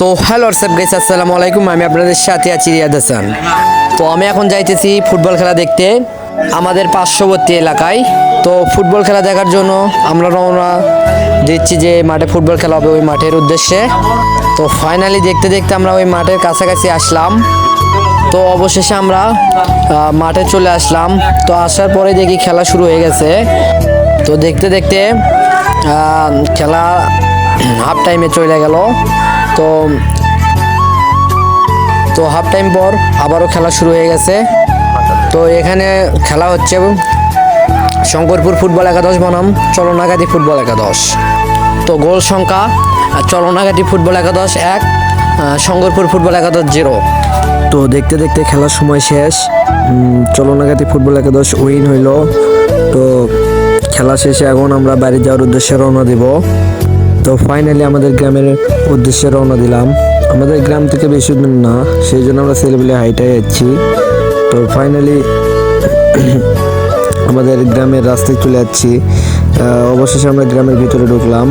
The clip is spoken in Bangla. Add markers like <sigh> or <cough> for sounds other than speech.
তো হ্যালো হোয়াটসঅ্যাপ গাইস, আসসালামু আলাইকুম। আমি আপনাদের সাথে আছি রিয়াদ হাসান। তো আমি এখন যাইতেছি ফুটবল খেলা দেখতে আমাদের পার্শ্ববর্তী এলাকায়। তো ফুটবল খেলা দেখার জন্য আমরা রওনা দিচ্ছি যে মাঠে ফুটবল খেলা হবে ওই মাঠের উদ্দেশ্যে। তো ফাইনালি দেখতে দেখতে আমরা ওই মাঠের কাছাকাছি আসলাম। তো অবশেষে আমরা মাঠে চলে আসলাম। তো আসার পরে দেখি খেলা শুরু হয়ে গেছে। তো দেখতে দেখতে খেলা <clears throat> হাফ টাইমে চলে গেল। তো তো হাফ টাইম পর আবারও খেলা শুরু হয়ে গেছে। তো এখানে খেলা হচ্ছে শঙ্করপুর ফুটবল একাদশ বনাম চলনাগাতি ফুটবল একাদশ। তো গোল সংখ্যা আর চলনাগাতি ফুটবল একাদশ এক শঙ্করপুর ফুটবল একাদশ জিরো। তো দেখতে দেখতে খেলার সময় শেষ উম, চলনাগাতি ফুটবল একাদশ উইন হইল। তো খেলা শেষে এখন আমরা বাড়ি যাওয়ার উদ্দেশ্যে রওনা দিব। তো ফাইনালি আমাদের গ্রামের উদ্দেশ্যে রওনা দিলাম। আমাদের গ্রাম থেকে বেশি দূর না, সেই জন্য আমরা ছেলেবেলে হাইটাই যাচ্ছি। তো ফাইনালি আমাদের গ্রামের রাস্তায় চলে যাচ্ছি। অবশেষে আমরা গ্রামের ভিতরে ঢুকলাম।